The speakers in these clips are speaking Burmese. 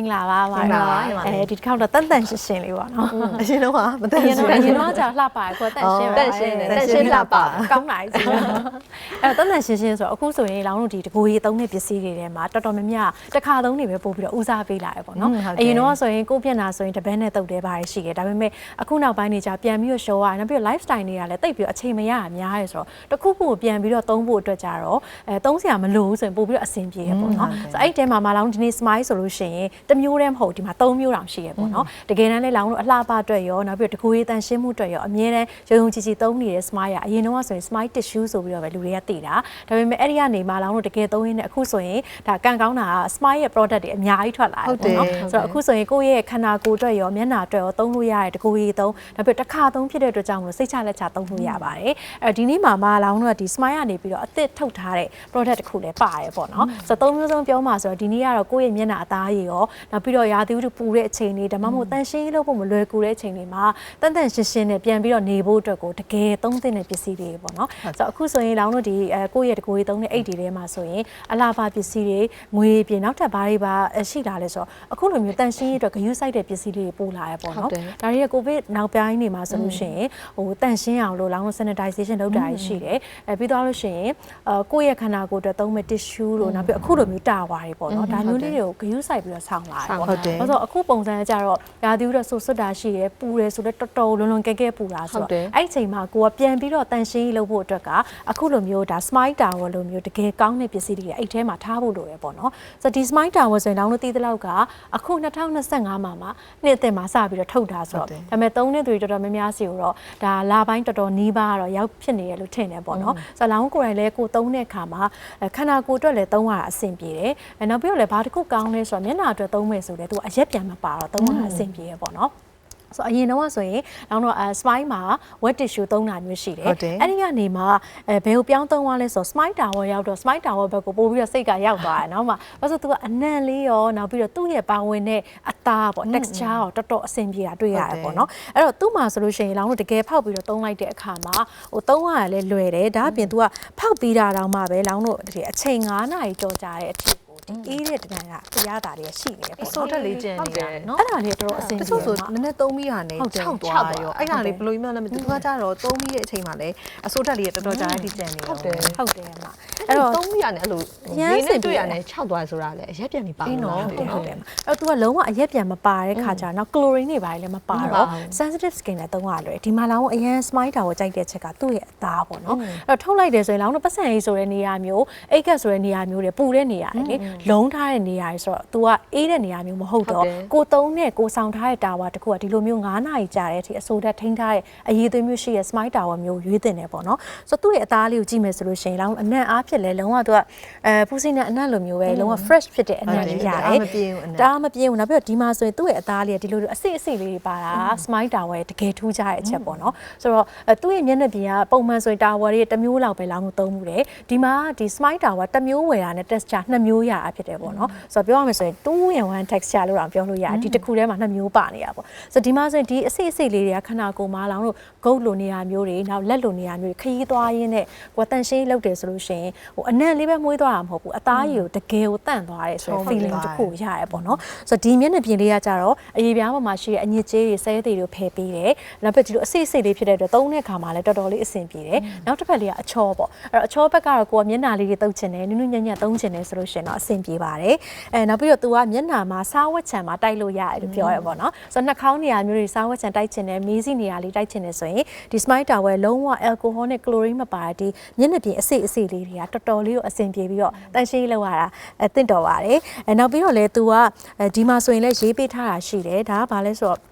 င်္ဂလာပါပါမင်္ဂလာပါအဲဒီတစ်ခေါက်တော့တန်တန်ရှင်းရှင်းလေးပေါ့နော်အရင်တော့ကမတအန်ရင်ရှတော့င်းအရင်တော့ကြာလှပါရကိုတန်ရှင်းပါတန့်ရှင်းတယ်တတန့်န့်ရှရှင်းင်းလှလာပပါကောင်းလာပြီအဲ့တော့တန်တန်ရှင်းရှင်းဆိုတော့အခုဆိုရင်လောင်းတို့ဒီတကူကြီးသုံးတဲ့ပစ္စည်းတွေထဲမှာတော်တော်များများတစ်ခါသုံးနေပဲပို့ပြီးတော့ဦးစားပေးလာရပေါ့နော်အရင်တော့ဆိုရင်ကိုယ့်မျက်နှာဆိုရင်တပန်းနဲ့တုပ်တဲပါတယ်ရှိတယ်ဒါပေမဲ့အခုနောက်ပိုင်းနေကြပြန်ပြီးတော့ show ရနောက်ပြီးတော့ lifestyle တွေကလည်းတိတ်ပြီးတော့အချိန်မရအများရယ်ဆိုတော့တခုခုကိုပြန်ပြီးတော့သုံးဖို့အတွက်ကြတော့အဲသုံးစရာမလိုဘူးဆိုရင်ပို့ပြီးတော့အဆင်ပြေရပေါ့နော်ဆိုတော့အဲ့ဒီထဲမှာမလောင်းဒီနေ့ smile ဆိုလို့ရှိရင်တစ်မျိုးတည်းမဟုတ်ဒီမှာသုံးမျိုးတောင်ရှိရပေါ့နော်တကယ်တမ်းလည်းလောင်းတို့အလှပအတွက်ရောနောက်ပြီးတော့တကူရေးတန်ရှင်းမှုအတွက်ရောအမြဲတမ်းရုံရုံကြည်ကြည်သုံးနေတဲ့ smile ကအရင်တော့ဆိုရင် smile tissue ဆိုပြီးတော့ပဲလူတွေကသိတာဒါပေမဲ့အဲ့ဒီကနေမှလောင်းတို့တကယ်သုံးရင်းနဲ့အခုဆိုရင်ဒါကန်ကောင်းတာက smile ရဲ့ product တွေအများကြီးထွက်လာတယ်ပေါ့နော်ဆိုတော့အခုဆိုရင်ကိုယ့်ရဲ့ခန္ဓာကိုယ်အတွက်ရောမျက်နှာအတွက်ရောသုံးလို့ရတဲ့တကူရေးသုံးနောက်ပြီးတော့တစ်ခါသုံးဖြစ်တဲ့အတွက်ကြောင့်မလို့စိတ်ချလက်ချသုံးလို့ရပါတယ်အဲဒီနေ့မှာမလောင်းတို့ကဒီ smile ကနေပြီးတော့အသစ်ထုတ်ထားတဲ့ product တစ်ခုလည်းပါတယ်ပေါ့နော်ဆိုတော့သုံးမျိုးစုံပြောမှာဆိုတော့ဒီနေ့ကတော့ကိုယ့်ရဲ့မျက်နှာအသားရည်ရောနောက်ပြီးတော့ရာသီဥတုပူတဲ့အချိန်တွေဒါမှမဟုတ်တန်ရှင်းရေးလုပ်ဖို့မလွယ်ကူတဲ့အချိန်တွေမှာတန်တန်ရှင်းရှင်းနဲ့ပြန်ပြီးတော့နေဖို့အတွက်ကိုတကယ်သုံးသင့်တဲ့ပစ္စည်းတွေပေါ့နော်ဆိုတော့အခုဆိုရင်လောင်းတို့ဒီအဲကိုယ့်ရဲ့တကူကြီးသုံးတဲ့အိတ်တွေထဲမှာဆိုရင်အလားပါပစ္စည်းတွေငွေပြင်နောက်ထပ်ဘာတွေပါရှိလာလဲဆိုတော့အခုလိုမျိုးတန်ရှင်းရေးအတွက်ဂရုစိုက်တဲ့ပစ္စည်းတွေပို့လာရပေါ့နော်ဒါတွေကကိုဗစ်နောက်ပိုင်းနေမှာဆိုလို့ရှိရင်ဟိုတန်ရှင်းအောင်လို့လောင်းတို့ sanitization လုပ်တာရှိတယ်အဲပြီးတော့လို့ရှိရင်အကိုယ့်ရဲ့ခန္ဓာကိုယ်အတွက်သုံးမဲ့ tissue လို့နောက်ပြီးအခုလိုမျိုးတာဝါတွေပေါ့နော်ဒါမျိုးလေးတွေကိုဂရုစိုက်ပြီးတော့ဆောင်းလာတယ်ပေါ့ဟုတ်တယ်ဘာလို့အခုပုံစံကြတော့ရာသီဥတုဆူဆွတ်တာရှိရယ်ပူတယ်ဆိုတော့တော်တော်လွန်လွန်ကဲကဲပူတာဆိုတော့အဲ့ဒီအချိန်မှာကိုကပြန်ပြီးတော့တန်ရှင်းရေးလုပ်ဖို့အတွက်ကအခုလိုမျိုးဒါ smile tower လိုမျိုးတကယ်ကောင်းတဲ့ပစ္စည်းတွေအဲ့ထဲမှာထားဖို့လိုရယ်ပေါ့နော်ဆိုတော့ဒီ smile tower ဆိုရင်တောင်းလို့တည်တဲ့လောက်ကအခု2025မှာမှနှစ်အသစ်မှာစပြီးတော့ထုတ်တာဆိုတော့ဒါပေမဲ့သုံးနှစ်သူတွေတော်တော်များများစီကိုတော့ဒါလာပိုင်းတော်တော်နီးပါးတော့ရောက်ဖြစ်နေရလို့ထင်တယ်ပေါ့နော်ဆိုတော့လောင်းကိုယ်တိုင်လည်းကိုသုံးတဲ့အခါမှာခန္ဓာကိုယ်အတွက်လည်းသုံးရတာအဆင်ပြေတယ်နောက်ပြီးတော့လည်းဘာတစ်ခုကောင်းလဲဆိုတော့မျက်နှာအတွက်သုံးမယ်ဆိုလည်းသူကအရက်ပြန်မပါတော့သုံးရတာအဆင်ပြေရပေါ့နော်ဆိုအရင်တော့ဆိုရင်နောက်တော့အဲ spine မှာ wet tissue သုံးတာမျိုးရှိတယ်ဟုတ်တယ်အဲ့ဒီကနေမှအဲဘယ်ကိုပြောင်းသုံးသွားလဲဆို spine tower ရောက်တော့ spine tower ဘက်ကိုပို့ပြီးတော့စိတ်ကရောက်သွားတယ်နော်မှာဘာလို့ဆိုသူကအနံ့လေးရောနောက်ပြီးတော့သူ့ရဲ့ပါဝင်တဲ့အသားပေါ့ texture ရောတော်တော်အဆင်ပြေတာတွေ့ရတယ်ပေါ့နော်အဲ့တော့သူ့မှာဆိုလို့ရှိရင်လောင်းတို့တကယ်ဖောက်ပြီးတော့သုံးလိုက်တဲ့အခါမှာဟိုသုံးရရလဲလွယ်တယ်ဒါအပြင် तू ကဖောက်ပြီးတာတောင်မှပဲလောင်းတို့ဒီအချိန်9နာရီကြောကြာတဲ့အထိကိုဒီ အေးတဲ့တဏ္ဍာကတရားတာတွေရှိနေတယ်ပေါ့ဆိုနော်တက်လေးကျန်နေတာနော်အဲ့ဒါလေးတော်တော်အဆင်တပြေချို့ဆိုနော်နည်းနည်းသုံးပြီးတာနဲ့ဟုတ်တယ်ခြောက်သွားရောခြောက်သွားအဲ့ဒါလေးဘယ်လိုမျိုးလဲမသိဘူးသူကကြတော့သုံးပြီးတဲ့အချိန်မှာလည်းအစိုးတက်လေးတော်တော်ကြာတဲ့အထိကျန်နေရောဟုတ်တယ်ဟုတ်တယ်အမအဲ့အဲ့တော့တော့သုံးရနဲ့အဲ့လိုရမ်းရင်းစင်နဲ့ပြေတွေ့တယ်ရနဲ့6သွားဆိုတာလေအရက်ပြန်နေပါအေးနော်လားဟုတ်တယ်ဟုတ်တယ်အဲ့တော့ तू ကလုံးဝအရက်ပြန်မပါတဲ့ခါကျတော့နောက် chlorine တွေပါလည်းမပါမပါတော့ဘူး sensitive skin နဲ့သုံးရလွယ်ဒီမှာလောင်းအရင် smile တာကိုကြိုက်တဲ့ချက်ကသူ့ရဲ့အသားပေါ့နော်အဲ့တော့ထုတ်လိုက်တယ်ဆိုရင်လောင်းတော့ပတ်စံရေးဆိုတဲ့နေရာမျိုးအိတ်ကက်ဆိုတဲ့နေရာမျိုးတွေပူတဲ့နေရာတွေလေလုံးထားတဲ့နေရာတွေဆိုတော့ तू ကအေးတဲ့နေရာမျိုးမဟုတ်တော့ကိုသုံးနဲ့ကိုဆောင်ထားတဲ့တာဝါတစ်ခုကဒီလိုမျိုး9နာရီကြာတဲ့အထိအဆိုဓာတ်ထိန်းထားတဲ့အရေးသွေးမျိုးရှိတဲ့ smile tower မျိုးရွေးတင်တယ်ပေါ့နော်ဆိုတော့သူ့ရဲ့အသားလေးကိုကြည့်မယ်ဆိုလို့ရှိရင်လောင်းအနံ့အားဖြစ်လဲလုံးဝ तू ကအဲပူစီနဲ့အနံ့လိုမျိုးပဲလုံးဝ fresh ဖြစ်တဲ့အနံ့လေးရတယ်တအားမပြင်းဘူးအနံ့ဒါမပြင်းဘူးနောက်ပြီးတော့ဒီမှာဆိုရင်သူ့ရဲ့အသားလေးကဒီလိုအစိအစိလေးတွေပါတာ smile tower ရဲ့တကယ်ထူးခြားတဲ့အချက်ပေါ့နော်ဆိုတော့အဲသူ့ရဲ့မျက်နှာပြင်ကပုံမှန်ဆိုရင် tower တွေတစ်မျိုးလောက်ပဲလောင်းလို့သုံးမှုတယ်ဒီမှာဒီ smile tower တစ်မျိုးဝယ်တာနဲ့ texture နှစ်မျိုးရတာဖြစ်တယ်ပေါ့နော်ဆိုတော့ပြောရမယ်ဆိုရင်2 in 1 texture လို့တော့ပြောလို့ရတယ်ဒီတစ်ခုထဲမှာနှစ်မျိုးပါနေတာပေါ့ဆိုတော့ဒီမှာဆိုရင်ဒီအစိအစိလေးတွေကခန္ဓာကိုယ်မှာလောင်းလို့ဂုတ်လိုနေရာမျိုးတွေနောက်လက်လိုနေရာမျိုးတွေခရီးသွားရင်းနဲ့ကိုယ်တန်ရှင်းလုပ်တယ်ဆိုလို့ရှိရင်ဟိုအနံ့လေးပဲမွေးသွားတာမဟုတ်ဘူးအသားရည်ကိုတကယ်ကိုတန့်သွားတယ်ဆိုတော့ feeling တစ်ခုရတယ်ပေါ့နော်ဆိုတော့ဒီမျက်နှာပြင်လေးကကြတော့အရေးပြားပေါ်မှာရှိတဲ့အညစ်အကြေးတွေဆဲသေးတွေကိုဖယ်ပေးတယ်နောက်ပြီးဒီလိုအစိအစိလေးဖြစ်တဲ့အတွက်သုံးတဲ့အခါမှာလည်းတော်တော်လေးအဆင်ပြေတယ်နောက်တစ်ဖက်လေးကအချောပေါ့အဲ့တော့အချောဘက်ကတော့ကိုကမျက်နှာလေးတွေတုပ်ချင်တယ်နုနုညံ့ညံ့သုံးချင်တယ်ဆိုလို့ရှိရင်တော့အဆင်ပြေပါတယ်အဲနောက်ပြီးတော့ तू ကမျက်နှာမှာစားဝတ်ချံမှာတိုက်လို့ရတယ်လို့ပြောရပေါ့နော်ဆိုတော့နှာခေါင်းနေရာမျိုးတွေစားဝတ်ချံတိုက်ချင်တယ်မေးစီနေရာလေးတိုက်ချင်တယ်ဆိုရင်ဒီ smile tower လုံးဝ alcohol နဲ့ chlorine မပါတဲ့ဒီမျက်နှာပြင်အစိအစိလေးတွေကတော်တော်လေးကိုအဆင်ပြေပြီးတော့တန်ရှင်းရေးလောက်ရတာအဲတင့်တော်ပါတယ်အဲနောက်ပြီးတော့လည်း तू ကအဲဒီမှာဆိုရင်လည်းရေးပေးထားတာရှိတယ်ဒါကဘာလဲဆိုတော့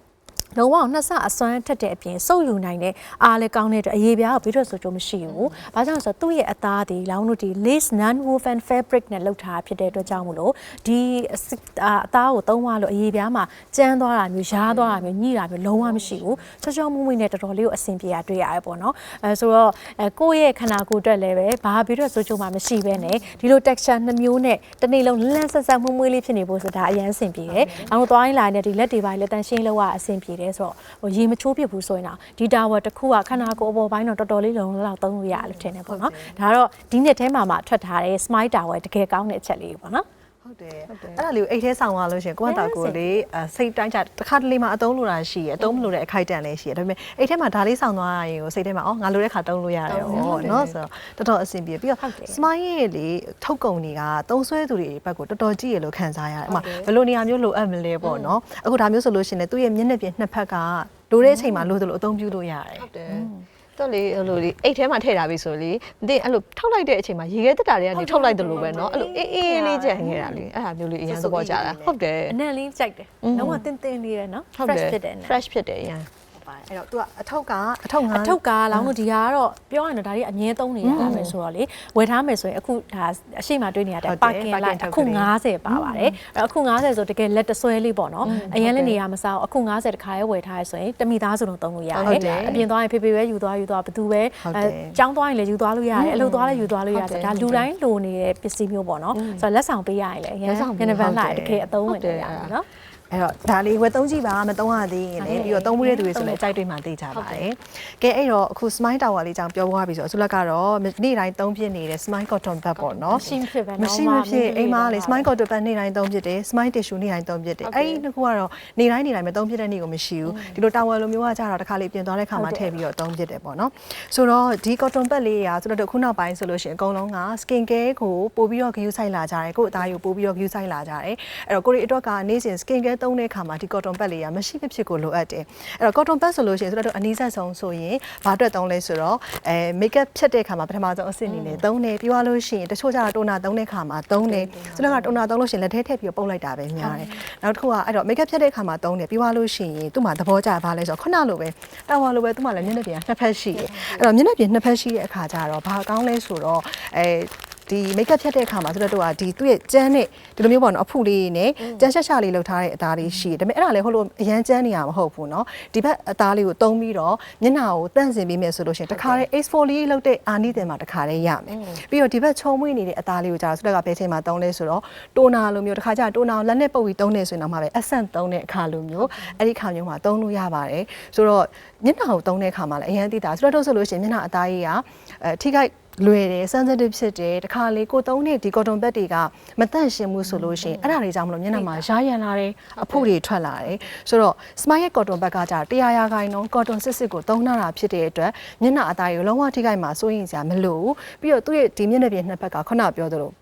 လုံးဝနှစ်ဆအစွမ်းထက်တဲ့အပြင်စုပ်ယူနိုင်တဲ့အားလည်းကောင်းတဲ့အတွက်အရေးပြားကိုပြီးတော့ဆိုကြမရှိဘူး။ဘာကြောင့်လဲဆိုတော့သူ့ရဲ့အသားဒီလောင်းတို့ဒီ lace non woven fabric နဲ့လုပ်ထားဖြစ်တဲ့အတွက်ကြောင့်မလို့ဒီအစစ်အာအသားကိုသုံးသွားလို့အရေးပြားမှာကျန်းသွားတာမျိုးရားသွားတာမျိုးညှိတာမျိုးလုံးဝမရှိဘူး။ချောချောမွေ့မွေ့နဲ့တော်တော်လေးကိုအဆင်ပြေတာတွေ့ရတယ်ပေါ့နော်။အဲဆိုတော့အဲကိုယ့်ရဲ့ခန္ဓာကိုယ်အတွက်လည်းပဲဘာပြီးတော့ဆိုကြမှာမရှိဘဲနဲ့ဒီလို texture နှစ်မျိုးနဲ့တစ်နေ့လုံးလန်းဆက်ဆက်မွေ့မွေ့လေးဖြစ်နေဖို့ဆိုတာအရင်အဆင်ပြေတယ်။နောက်တော့သွားရင်းလာနေတဲ့ဒီလက်တွေပိုင်းလက်တန်ရှင်းလောက်ရအဆင်ပြေတယ်ဆိုတော့ဟိုရေမချိုးပြစ်ဘူးဆိုရင်တော့ဒီ tower တစ်ခုကခန္ဓာကိုယ်အပေါ်ပိုင်းတော့တော်တော်လေးလုံးလောက်သုံးလို့ရတယ်လို့ထင်တယ်ပေါ့နော်။ဒါတော့ဒီနှစ်ထဲမှာမှထွက်ထားတဲ့ smile tower တကယ်ကောင်းတဲ့အချက်လေးပေါ့နော်။ ဟဟုတ်တယ်အဲ့ဒါလေးကိုအိတ်ထဲဆောင်သွားလို့ရှရင်ကိုကတာကိုလေအဲစိတ်တိုင်းကြတစ်ခါတလေမှအသုံးလိုတာရှိရအသုံးမလိုတဲ့အခိုက်အတန့်လည်းရှိရဒါပေမဲ့အိတ်ထဲမှာဒါလေးဆောင်သွားရရင်ကိုစိတ်ထဲမှာအော်ငါလိုတဲ့ခါသုံးလို့ရတယ်ဟောနော်ဆိုတော့တော်တော်အဆင်ပြေပြီးတော့ smile ရဲ့လေထုတ်ကုန်တွေကသုံးဆွဲသူတွေဘက်ကိုတော်တော်ကြည့်ရလို့ခံစားရတယ်အမဘယ်လိုနေရာမျိုးလိုအပ်မလဲပေါ့နော်အခုဒါမျိုးဆိုလို့ရှရင်လေသူ့ရဲ့မျက်နှာပြင်နှစ်ဖက်ကလိုတဲ့အချိန်မှာလိုသလိုအသုံးပြုလို့ရတယ်ဟုတ်တယ် တော့လေအဲ့လိုလေအိတ်ထဲမှာထည့်ထားပြီဆိုလေမသိအဲ့လိုထောက်လိုက်တဲ့အချိန်မှာရေခဲတက်တာတွေကနေထုတ်လိုက်တယ်လို့ပဲเนาะအဲ့လိုအေးအေးလေးကြံခဲ့တာလေအဲ့ဒါမျိုးလေးအရင်သဘောကျတာဟုတ်တယ် အနံ့လေးကြိုက်တယ်လုံးဝတင်းတင်းလေးတယ်နော် ဟုတ် fresh တယ် ဖြစ်တယ်နဲ့ fresh ဖြစ်တယ်အရင် အဲ့တော့ तू ကအထုပ်ကအထုပ်ငါအထုပ်ကားလောင်းလို့ဒီဟာကတော့ပြောရရင်တော့ဒါတွေအမြဲသုံးနေရတာပဲဆိုတော့လေဝယ်ထားမယ်ဆိုရင်အခုဒါအရှိမတွေ့နေရတဲ့ parking lot အခု90ပါပါတယ်အဲ့အခု90ဆိုတကယ်လက်တဆွဲလေးပေါ့နော်အရင်လည်းနေရမစားအခု90တခါရဲဝယ်ထားရဆိုရင်တမိသားစုလုံးသုံးလို့ရတယ်အပြင်သွားရင်ဖေဖေပဲယူသွားယူသွားဘသူပဲအဲကျောင်းသွားရင်လည်းယူသွားလို့ရတယ်အလုပ်သွားလည်းယူသွားလို့ရတယ်ဒါလူတိုင်းလိုနေတဲ့ပစ္စည်းမျိုးပေါ့နော်ဆိုတော့လက်ဆောင်ပေးရရင်လည်းအရင်ညနေပိုင်းလာတကယ်အသုံးဝင်နေရတယ်နော် အဲ့တော့ဒါလေးဝယ်သုံးကြည့်ပါမသုံးရသေးရင်လည်းပြီးတော့သုံးမှုတဲ့သူတွေဆိုလည်းအကြိုက်တွေမှသိကြပါတယ်။ကဲအဲ့တော့အခု Smile Tower လေးကြောင့်ပြောသွားပြီဆိုတော့အစုလက်ကတော့နေ့တိုင်းသုံးဖြစ်နေတဲ့ Smile Cotton Bag ပေါ့နော်မရှိမဖြစ်ပဲမရှိမဖြစ်အိမ်မှာလေ Smile Cotton Bag နေ့တိုင်းသုံးဖြစ်တယ် Smile Tissue နေ့တိုင်းသုံးဖြစ်တယ်အဲ့ဒီနှစ်ခုကတော့နေ့တိုင်းနေ့တိုင်းမသုံးဖြစ်တဲ့နေ့ကိုမရှိဘူးဒီလို Tower လိုမျိုးကကြတော့တစ်ခါလေးပြင်သွားတဲ့ခါမှာထည့်ပြီးတော့သုံးဖြစ်တယ်ပေါ့နော်ဆိုတော့ဒီ Cotton Bag လေးရာဆိုတော့ခုနောက်ပိုင်းဆိုလို့ရှိရင်အကုန်လုံးက Skin Care ကိုပို့ပြီးတော့ဂရုစိုက်လာကြတယ်ကိုယ့်အသားကိုပို့ပြီးတော့ဂရုစိုက်လာကြတယ်အဲ့တော့ကိုရီအတွက်ကနေ့စဉ် Skin Care သုံးတဲ့ခါမှာဒီ cotton pad လေးကမရှိမဖြစ်ကိုလိုအပ်တယ်အဲ့တော့ cotton pad ဆိုလို့ရှိရင်ဆိုတော့အနည်းဆက်ဆုံးဆိုရင်ဘာအတွက်သုံးလဲဆိုတော့အဲ make up ဖြတ်တဲ့ခါမှာပထမဆုံးအဆင့်အနေနဲ့သုံးတယ်ပြီးသွားလို့ရှိရင်တချို့ကျတော့တိုနာသုံးတဲ့ခါမှာသုံးတယ်ဆိုတော့ကတိုနာသုံးလို့ရှိရင်လက်ထဲထည့်ပြီးပုတ်လိုက်တာပဲများတယ်နောက်တစ်ခုကအဲ့တော့ make up ဖြတ်တဲ့ခါမှာသုံးတယ်ပြီးသွားလို့ရှိရင်သူ့မှာသဘောကျဘာလဲဆိုတော့ခုနလိုပဲတာဝါလိုပဲသူ့မှာလည်းမျက်နှာပြင်နှစ်ဖက်ရှိတယ်အဲ့တော့မျက်နှာပြင်နှစ်ဖက်ရှိတဲ့အခါကျတော့ဘာကောင်းလဲဆိုတော့အဲ ဒီ make up ဖြတ်တဲ့အခါမှာဆိုတော့သူကဒီသူ့ရဲ့ကြမ်းနဲ့ဒီလိုမျိုးပေါ့နော်အဖူလေးနဲ့ကြမ်းရှက်ရှက်လေးလောက်ထားတဲ့အသားလေးရှိတယ်ဒါပေမဲ့အဲ့ဒါလည်းဟုတ်လို့အရန်ကြမ်းနေတာမဟုတ်ဘူးနော်ဒီဘက်အသားလေးကိုသုံးပြီးတော့မျက်နှာကိုတန့်စင်ပေးမယ်ဆိုလို့ရှိရင်တခါတည်း exfoliate လုပ်တဲ့အာနိသင်မှာတခါတည်းရမယ်ပြီးတော့ဒီဘက်ခြုံမွေ့နေတဲ့အသားလေးကိုကြာဆိုတော့ကဘယ်ချိန်မှာသုံးလဲဆိုတော့တိုနာလိုမျိုးတခါကျတိုနာကိုလက်နဲ့ပုတ်ပြီးသုံးနေဆိုရင်တော့မှပဲ essence သုံးတဲ့အခါလိုမျိုးအဲ့ဒီခါမျိုးမှာသုံးလို့ရပါတယ်ဆိုတော့မျက်နှာကိုသုံးတဲ့အခါမှာလည်းအရန်သိတာဆိုတော့ဆိုလို့ရှိရင်မျက်နှာအသားကြီးကအဲထိခိုက် လွယ်တယ် sensitive ဖြစ်တယ်တခါလေကိုသုံးတဲ့ဒီ cotton pad တွေကမတန့်ရှင်းဘူးဆိုလို့ရှိရင်အဲ့ဒါတွေကြောင့်မလို့မျက်နှာမှာရာရန်လာတယ်အဖုတွေထွက်လာတယ်ဆိုတော့ smile ရဲ့ cotton pad ကကြာတရားရာခိုင်နှုန်း cotton စစ်စစ်ကိုသုံးနာတာဖြစ်တဲ့အတွက်မျက်နှာအသားကိုလုံးဝထိခိုက်မှာစိုးရင်စရာမလိုဘူးပြီးတော့သူ့ရဲ့ဒီမျက်နှာပြင်နှစ်ဘက်ကခုနပြောသလို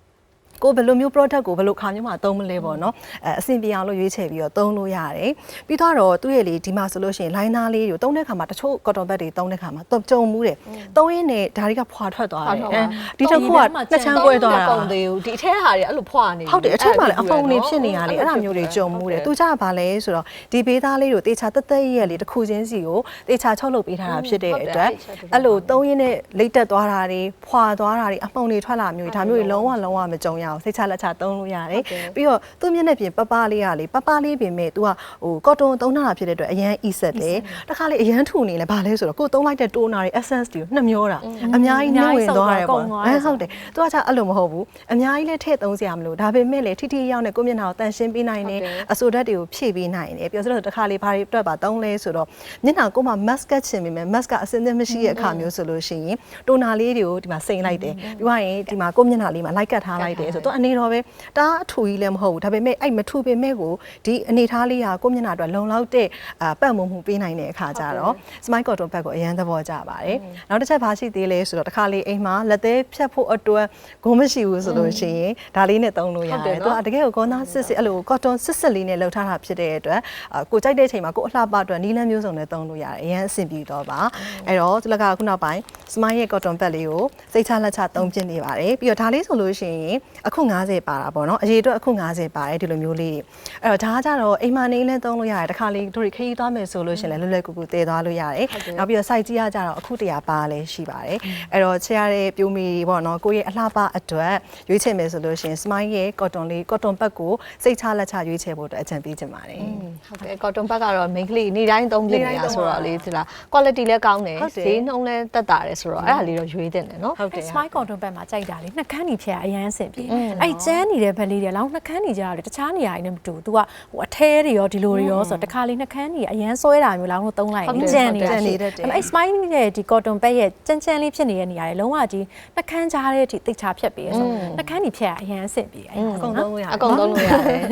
ကိုဘယ်လိုမျိုး product ကိုဘယ်လိုခါမျိုးမှာသုံးမလဲပေါ့နော်အဲအဆင်ပြေအောင်လို့ရွေးချယ်ပြီးတော့သုံးလို့ရတယ်ပြီးတော့သူ့ရဲ့လေဒီမှာဆိုလို့ရှိရင် liner လေးကိုသုံးတဲ့ခါမှာတချို့ cotton pad တွေသုံးတဲ့ခါမှာကြုံမှုတယ်သုံးရင်းနဲ့ဒါတွေကဖွာထွက်သွားတယ်ဒီတစ်ခုကနှစ်ချမ်းကွဲသွားတာပုံသေးဘူးဒီအထဲဟာတွေအဲ့လိုဖွာနေဟုတ်တယ်အထက်မှာလည်းအဖုံတွေဖြစ်နေရလေအဲ့ဒါမျိုးတွေကြုံမှုတယ်သူကြပါလဲဆိုတော့ဒီဘေးသားလေးကိုတေချာတက်တက်ရဲ့လေတစ်ခုချင်းစီကိုတေချာချုပ်လုပ်ပေးထားတာဖြစ်တဲ့အတွက်အဲ့လိုသုံးရင်းနဲ့လိတ်တက်သွားတာတွေဖွာသွားတာတွေအဖုံတွေထွက်လာမျိုးတွေဒါမျိုးတွေလုံးဝလုံးဝမကြုံရအောင်စိတ်ချလက်ချသုံးလို့ရတယ်ပြီးတော့သူ့မျက်နှာပြင်ပပလေးကလေပပလေးပင်မဲ့ तू ကဟိုကော်တွန်သုံးထားတာဖြစ်တဲ့အတွက်အရန် e set တယ်တခါလေအရန်ထူနေလဲဘာလဲဆိုတော့ကိုသုံးလိုက်တဲ့တိုနာတွေ essence တွေကိုနှမျောတာအများကြီးနှဝင်သွားတယ်ပေါ့အဲဟုတ်တယ်သူကချအဲ့လိုမဟုတ်ဘူးအများကြီးလည်းထည့်သုံးစရာမလိုဒါပေမဲ့လေထိထိရောက်နဲ့ကိုမျက်နှာကိုတန်ရှင်းပေးနိုင်တယ်အဆိုဓာတ်တွေကိုဖြည့်ပေးနိုင်တယ်ပြောစလို့တခါလေဘာတွေအတွက်ပါသုံးလဲဆိုတော့မျက်နှာကိုမှ mask ကချင်ပေမဲ့ mask ကအစင်းသင်းမရှိတဲ့အခါမျိုးဆိုလို့ရှိရင်တိုနာလေးတွေကိုဒီမှာစိန်လိုက်တယ်ပြီးသွားရင်ဒီမှာကိုမျက်နှာလေးမှာလိုက်ကတ်ထားလိုက်တယ်ဆိုတော့အနေတော့ပဲတအားအထူကြီးလည်းမဟုတ်ဘူးဒါပေမဲ့အဲ့မထူပေမဲ့ကိုဒီအနေထားလေးကကိုမျက်နှာအတွက်လုံလောက်တဲ့အာပတ်မှုမှုပေးနိုင်တဲ့အခါကျတော့ smile cotton pad ကိုအရန်သဘောကျပါတယ်နောက်တစ်ချက်ဘာရှိသေးလဲဆိုတော့တခါလေးအိမ်မှာလက်သေးဖြတ်ဖို့အတွက်ဂုံးမရှိဘူးဆိုလို့ရှိရင်ဒါလေးနဲ့သုံးလို့ရတယ်သူကတကယ်ကိုကောနာစစ်စစ်အဲ့လို cotton စစ်စစ်လေးနဲ့လှုပ်ထားတာဖြစ်တဲ့အတွက်အာကိုကြိုက်တဲ့အချိန်မှာကိုအလှပအတွက်နီးလန်းမျိုးစုံနဲ့သုံးလို့ရတယ်အရန်အဆင်ပြေတော့ပါအဲ့တော့ဒီလကခုနောက်ပိုင်း smile ရဲ့ cotton pad လေးကိုစိတ်ချလက်ချသုံးပြနေပါတယ်ပြီးတော့ဒါလေးဆိုလို့ရှိရင်အခု90ပါတာပေါ့နော်အရေးအတွက်အခု90ပါတယ်ဒီလိုမျိုးလေးတွေအဲ့တော့ဒါကကြတော့အိမ်မှာနေလဲသုံးလို့ရတယ်တခါလေးတို့တွေခရီးသွားမယ်ဆိုလို့ရှိရင်လည်းလွယ်လွယ်ကူကူတည်သွားလို့ရတယ်နောက်ပြီးတော့ site ကြီးကကြတော့အခုတရာပါလဲရှိပါတယ်အဲ့တော့ချရတဲ့ပြိုးမီပေါ့နော်ကိုယ့်ရဲ့အလှပအတွက်ရွေးချယ်မယ်ဆိုလို့ရှိရင် smile ရဲ့ cotton လေး cotton pad ကိုစိတ်ချလက်ချရွေးချယ်ဖို့အတွက်အကြံပေးချင်ပါတယ်ဟုတ်ကဲ့ cotton bag ကတော့ main ကလေးနေတိုင်းသုံးပြနေတာဆိုတော့လေဒီလား quality လည်းကောင်းတယ်ဈေးနှုန်းလည်းတက်တာတယ်ဆိုတော့အဲ့ဒါလေးတော့ရွေးတင်တယ်နော်ဟုတ်တယ် smile cotton pad မှာကြိုက်တာလေနှကန်းကြီးဖြဲအရန်အဆင်ပြေအဲ့ကျန်းနေတဲ့ဘက်လေးတွေလောင်းနှကန်းနေကြတယ်တခြားနေရာတွေနဲ့မတူဘူး तू ကဟိုအထဲတွေရောဒီလိုတွေရောဆိုတော့တခါလေးနှကန်းကြီးအရန်ဆွဲတာမျိုးလောင်းလို့သုံးလိုက်ရင်ကျန်းနေတာရှိတယ်အဲ့ smile ရဲ့ဒီ cotton pad ရဲ့ကြမ်းကြမ်းလေးဖြစ်နေတဲ့နေရာတွေလုံးဝဒီနှကန်းကြားတဲ့အထိတိတ်ချဖြတ်ပြီးရဆိုနှကန်းကြီးဖြတ်ရအရန်အဆင်ပြေအဲ့အကုန်လုံးလို့ရတယ်အကုန်သုံးလို့ရတယ်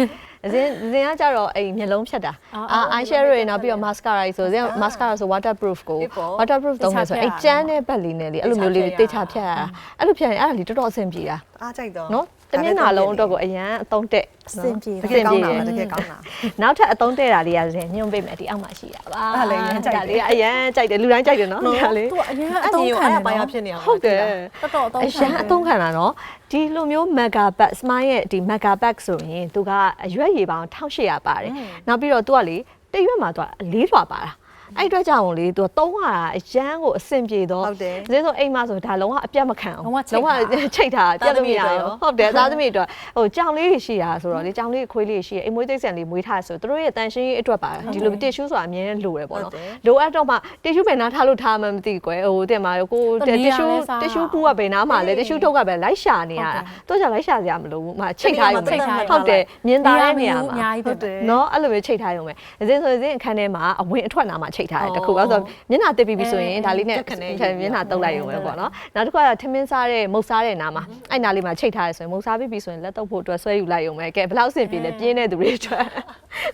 အစင်းအစင်းကကြတော့အဲ့မျက်လုံးဖြတ်တာအာ eye shadow တွေနောက်ပြီးတော့ mascara တွေဆိုရင် mascara ဆို waterproof ကို waterproof သုံးမယ်ဆိုအဲ့ကျန်းတဲ့ဘက်လေးနဲ့လေအဲ့လိုမျိုးလေးတေချာဖြတ်ရတာအဲ့လိုဖြတ်ရင်အဲ့ဒါလေးတော်တော်အဆင်ပြေတာအားကြိုက်တော့နော် တမျက်နှာလုံးအတွက်ကိုအရန်အသုံးတက်အဆင်ပြေတကယ်ကောင်းတာတကယ်ကောင်းတာနောက်ထပ်အသုံးတဲ့တာလေးရတယ်ညွှန်ပေးမယ်ဒီအောက်မှာရှိရပါအဲ့ဒါလည်းအရန်ကြိုက်တယ်ဒါလေးကအရန်ကြိုက်တယ်လူတိုင်းကြိုက်တယ်နော်ဒါလေးသူကအရင်အသုံးခံအဲ့နေဒါပိုင်းရဖြစ်နေအောင်ဟုတ်တယ်တော်တော်အသုံးအရန်အသုံးခံတာနော်ဒီလိုမျိုး mega bag smile ရဲ့ဒီ mega bag ဆိုရင်သူကအရွက်ရည်ပေါင်း1800ပါတယ်နောက်ပြီးတော့သူကလေတရွက်မှာသူကလေးလွှာပါတာ အဲ့အတွက်ကြောင့်လေသူကသုံးရတာအရန်ကိုအဆင်ပြေတော့ဟုတ်တယ်ဒီဆိုအိမ်မှာဆိုဒါလုံးဝအပြတ်မခံအောင်လုံးဝချိတ်ထားချိတ်ထားပြတ်လို့မရသားသမီးတွေရောဘူးဟုတ်တယ်သားသမီးတွေအတွက်ဟိုကြောင်လေးတွေရှိတာဆိုတော့လေကြောင်လေးခွေးလေးတွေရှိတယ်အိမ်မွေးသိပ်ဆန်လေးမွေးထားဆိုတော့သူတို့ရဲ့တန်ရှင်းရေးအတွက်ပါဒီလိုတစ်ရှူးဆိုတာအမြဲတမ်းလိုတယ်ပေါ့နော်ဟုတ်တယ်လိုအပ်တော့မှတစ်ရှူးဘယ်နားထားလို့ထားမှမသိကွယ်ဟိုတင်မှာကိုတမီးတစ်ကရှူးလည်းစားတစ်ရှူးပူကဘယ်နားမှာလဲတစ်ရှူးထုတ်ကပဲလိုက်ရှာနေရတာတော့ကြောင့်လိုက်ရှာစရာမလိုဘူးမှချိတ်ထားရုံပဲချိတ်ထားရုံပဲဟုတ်တယ်မြင်သာတဲ့နေရာအမှာများကြီးပဲဟုတ်တယ်နော်အဲ့လိုမျိုးချိတ်ထားရုံပဲအစဉ်ဆိုရင်အခန်းထဲမှာအဝင်အထွက်နာမှာချိတ်ထားတယ်တခုအဲ့ဆိုမျက်နှာတက်ပြီးပြီဆိုရင်ဒါလေးနဲ့တက်ခနဲမျက်နှာတုပ်လိုက်ရုံပဲပေါ့နော်နောက်တစ်ခုကထမင်းစားတဲ့မုတ်စားတဲ့နာမှာအဲ့နာလေးမှာချိတ်ထားရဆိုရင်မုတ်စားပြီးပြီဆိုရင်လက်တော့ဖို့အတွက်ဆွဲယူလိုက်ရုံပဲကဲဘယ်လောက်အဆင်ပြေလဲပြင်းတဲ့သူတွေအတွက်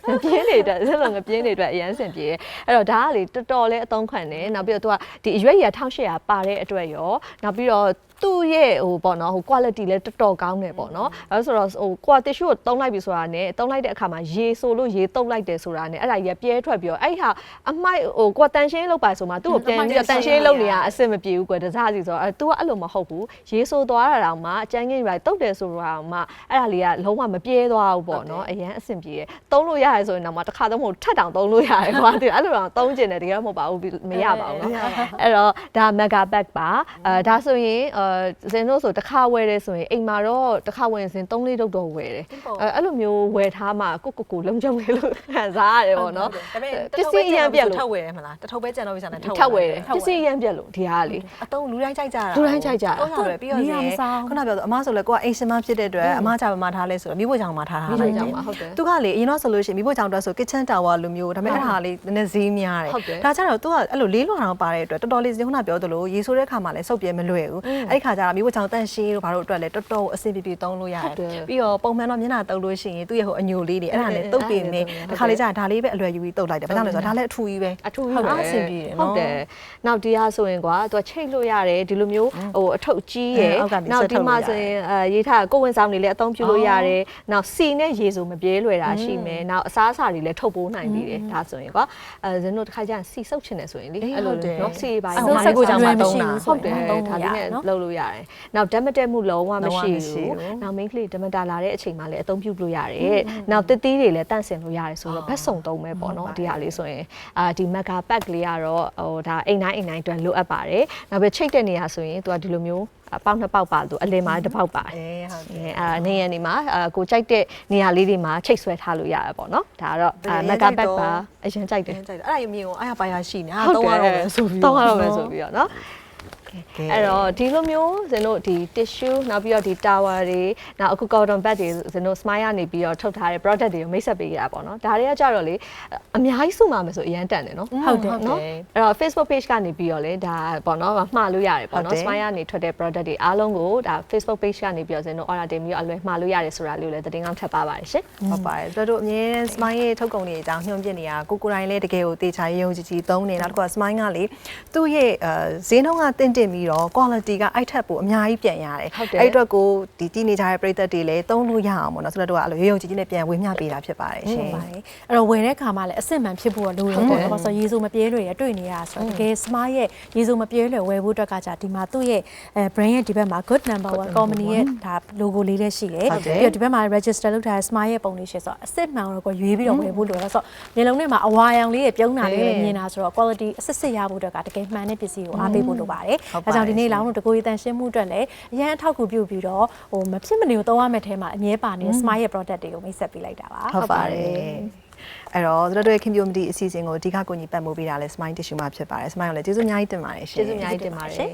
ငပြင်းတွေအတွက်ဆက်လို့ငပြင်းတွေအတွက်အရန်အဆင်ပြေတယ်အဲ့တော့ဒါကလေတော်တော်လေးအသုံးခံတယ်နောက်ပြီးတော့သူကဒီအရွက်ရည်1800ပါတဲ့အတွက်ရောနောက်ပြီးတော့ သူ့ရဲ့ဟိုပေါ့နော်ဟို quality လည်းတော်တော်ကောင်းတယ်ပေါ့နော်အဲဆိုတော့ဟို quality ကိုတုံးလိုက်ပြီဆိုတာနဲ့တုံးလိုက်တဲ့အခါမှာရေဆိုလို့ရေတုပ်လိုက်တယ်ဆိုတာနဲ့အဲ့ဒါကြီးပြဲထွက်ပြီးတော့အဲ့ဟာအမိုက်ဟိုကွာတန်ရှင်းလောက်ပါဆိုမှသူ့ကိုပြန်ပြီးတော့တန်ရှင်းလောက်နေရအဆင်မပြေဘူးကွယ်တစားစီဆိုတော့အဲ तू ကအဲ့လိုမဟုတ်ဘူးရေဆိုသွားတာတောင်မှအကျန်းကြီးပဲတုပ်တယ်ဆိုတော့မှအဲ့ဒါလေးကလုံးဝမပြဲသွားဘူးပေါ့နော်အရန်အဆင်ပြေတယ်တုံးလို့ရတယ်ဆိုရင်တော့မှတစ်ခါတော့မဟုတ်ထက်တောင်တုံးလို့ရတယ်ကွာသူအဲ့လိုတော့တုံးကျင်တယ်တကယ်မဟုတ်ပါဘူးမရပါဘူးနော်အဲ့တော့ဒါ mega bag ပါအဲဒါဆိုရင်အဲဇင်တို့ဆိုတစ်ခါဝယ်တယ်ဆိုရင်အိမ်မှာတော့တစ်ခါဝယ်ရင်3လေးတုပ်တော့ဝယ်တယ်အဲအဲ့လိုမျိုးဝယ်ထားမှကိုကိုကိုလုံးကြုံလေးလို့ခံစားရတယ်ပေါ့နော်ဒါပေမဲ့ပစ္စည်းအရန်ပြက်လို့ထောက်ဝယ်တယ်မလားတထုပ်ပဲကြံတော့ပြီစားနေထပ်ဝယ်တယ်ပစ္စည်းအရန်ပြက်လို့ဒီဟာကလေအတုံးလူတိုင်းကြိုက်ကြတာလူတိုင်းကြိုက်ကြတာတော့ရတယ်ပြီးတော့နီးရင်အောင်မစားခုနပြောဆိုအမဆိုလဲကိုကအိမ်ရှင်မဖြစ်တဲ့အတွက်အမကြပါမထားလဲဆိုတော့မိဖို့ကြောင့်မထားတာမိဖို့ကြောင့်ပါဟုတ်တယ်သူကလေအရင်တော့ဆိုလို့ရှိရင်မိဖို့ကြောင့်အတွက်ဆို kitchen tower လိုမျိုးဒါပေမဲ့အဲ့ဒါလေးနည်းနည်းဈေးများတယ်ဟုတ်တယ်ဒါကြတော့သူကအဲ့လိုလေးလွှာတော့ပါတဲ့အတွက်တော်တော်လေးခုနပြောသလိုရေဆိုးတဲ့ခါမှာလည်းစုပ်ပြဲမလွယ်ဘူးအဲ့ဒီခါကျတော့မိဖို့ကြောင့်တန့်ရှင်းတို့ဘာလို့အတွက်လဲတော်တော်အဆင်ပြေပြေသုံးလို့ရဟုတ်တယ်တယ်ပြီးတော့ပုံမှန်တော့မျက်နှာတုပ်လို့ရှိရင်သူ့ရဲ့ဟိုအညိုလေးတွေအဲ့ဒါလည်းတုပ်ပြင်နေတခါလေးကျရင်ဒါလေးပဲအလွယ်ယူပြီးတုပ်လိုက်တယ်ဘာကြောင့်လဲဆိုတော့ဒါလည်းအထူကြီးပဲအထူးဟုတ်ပဲတယ်အဆင်ပြေတယ်နော်ဟုတ်တယ်နောက်ဒီဟာဆိုရင်ကွာသူကချိတ်လို့ရတယ်ဒီလိုမျိုးဟိုအထုပ်ကြီးရယ်အောက်ကနေနောက်ဆွဲထုတ်ဒီမှာလို့ရတယ်ဆိုရင်အဲရေးထားကိုယ်ဝန်ဆောင်တွေလည်းအသုံးပြုလို့ရတယ်နောက်စီနဲ့ရေဆိုမပြေးလွယ်တာရှိမယ်နောက်အစားအစာတွေလည်းထုတ်ပိုးနိုင်သေးတယ်ဒါဆိုရင်ကွာအဲဇင်တို့တစ်ခါကျရင်စီဆုပ်ချင်တယ်ဆိုရင်လေအေးအဲ့လိုဟုတ်တယ်နော်စီပါအဲ့ဟိုမှာလေးကိုကြောင့်မှသုံးတာဟုတ်တယ်သုံးဒါလို့ရလေးနဲ့နော်လုပ်လို့ရတယ်နောက်ဓာတ်မတက်မှုလုံးဝလုံးဝမရှိမရှိဘူးဘူးနောက် main ကလေးဓာတ်မတာလာတဲ့အချိန်မှာလည်းအသုံးပြုလို့ရတယ်နောက်တစ်သီးတွေလည်းတန့်စင်လို့ရတယ်ဆိုတော့ဘက်စုံသုံးပဲပေါ့နော်ဒီဟာလေးဆိုရင်အာဒီ mega pack လေးကတော့ဟိုဒါအိမ်တိုင်းအိမ်တိုင်းအတွက်လိုအပ်ပါတယ်နောက်ပြီးချိတ်တဲ့နေရာဆိုရင်သူကဒီလိုမျိုးအပေါက်နှစ်ပေါက်ပါလို့အလင်မှာတစ်ပေါက်ပါတယ်အေးဟုတ်တယ်အဲအာနေရနေမှာအာကိုကြိုက်တဲ့နေရာလေးတွေမှာချိတ်ဆွဲထားလို့ရတယ်ပေါ့နော်ဒါကတော့အာ mega pack ပါအရင်ကြိုက်တယ်အဲ့ကြိုက်တယ်အဲ့ဒါမြင်ကိုအားရပါရရှိနေအာဟုတ်သုံးတယ်ရတော့ပဲဆိုပြီးသုံးရတော့ပဲဆိုပြီးတော့နော်ကဲ အဲ့တော့ဒီလိုမျိုးဇင်တို့ဒီ tissue နောက်ပြီးတော့ဒီ tower တွေနောက်အခု cotton bud တွေဇင်တို့ smile ကနေပြီးတော့ထုတ်ထားတဲ့ product တွေကိုမိတ်ဆက်ပေးရတာပေါ့နော်ဒါတွေကကြတော့လေအများကြီးစုမှာမယ်ဆိုအရန်တန်တယ်နော်ဟုတ်တယ်နော်အဲ့တော့ Facebook page ကနေပြီးတော့လေဒါပေါ့နော်မှားလို့ရတယ်ပေါ့ဟုတ်နော်တယ် smile ကနေထွက်တဲ့ product တွေအားလုံးကိုဒါ Facebook page ကနေပြီးတော့ဇင်တို့ order တင်ပြီးတော့အလွယ်မှားလို့ရတယ်ဆိုတာလေးကိုလည်းသတင်းကောင်းထပ်ပါပါတယ်ရှင်ဟုတ်ပါတယ်တို့တို့အမြဲတမ်း smile ရဲ့ထုတ်ကုန်တွေအကြောင်းညွှန်ပြနေတာကိုကိုတိုင်းလည်းတကယ်ကိုတေချာရုံကြည်ကြည်သုံးနေနောက်တစ်ခုက smile ကလေသူ့ရဲ့အဲဈေးနှုန်းကတင့်တင့်ပြီးတော့ quality ကအဲ့ထက်ပိုအများကြီးပြန်ရတယ်ဟုတ်တယ်အဲ့အတွက်ကိုဒီတည်နေကြတဲ့ပရိသတ်တွေလည်းသုံးလို့ရအောင်ပေါ့နော်ဆိုတော့တို့ကအဲ့လိုရုံကြည်ကြည်နဲ့ပြန်ဝေမျှပေးတာဖြစ်ပါတယ်ရှင်ဟုတ်ပါတယ်အဲ့တော့ဝယ်တဲ့ခါမှာလည်းအစ်စ်မှန်ဖြစ်ဖို့လိုရပေါ့နော်ဆိုတော့ရေဆိုမပြဲလွယ်ရတွေ့နေရဆိုတော့တကယ် smart ရဲ့ရေဆိုမပြဲလွယ်ဝယ်ဖို့အတွက်ကကြာဒီမှာသူ့ရဲ့အဲ brand ရဲ့ဒီဘက်မှာ good number 1 company ရဲ့ဒါ logo လေးလည်းရှိတယ်ဟုတ်တယ်ပြီးတော့ဒီဘက်မှာ register လုပ်ထားတဲ့ smart ရဲ့ပုံလေးရှိဆိုတော့အစ်စ်မှန်တော့ကိုရွေးပြီးတော့ဝယ်ဖို့လိုရဆိုတော့မျိုးလုံးထဲမှာအဝါရောင်လေးတွေပြုံးတာလေးတွေမြင်တာဆိုတော့ quality အစစ်စစ်ရဖို့အတွက်ကတကယ်မှန်တဲ့ပစ္စည်းကိုအားပေးဖို့လိုပါတယ်ဟုတ်အဲပါတယ်ကြောင့်ဒီနေ့လောင်းတို့တကူရီတန်ရှင်းမှုအတွက်လည်းအရန်အထောက်အကူပြုပြီးတော့ဟိုမဖြစ်မနေကိုသုံးရမယ့်ထဲမှာအမြဲပါနေတဲ့ smart ရဲ့ product တွေကိုမိတ်ဆက်ပေးလိုက်တာပါဟုတ်ပါတယ်အဲ့တော့တို့တို့ရဲ့ community အစီအစဉ်ကိုအဓိကကိုညီပတ်မှုပေးတာလဲ smile tissue မှာဖြစ်ပါတယ် smile ကိုလည်းကျေးဇူးအများကြီးတင်ပါတယ်ရှင်ကျေးဇူးအများကြီးတင်ပါတယ်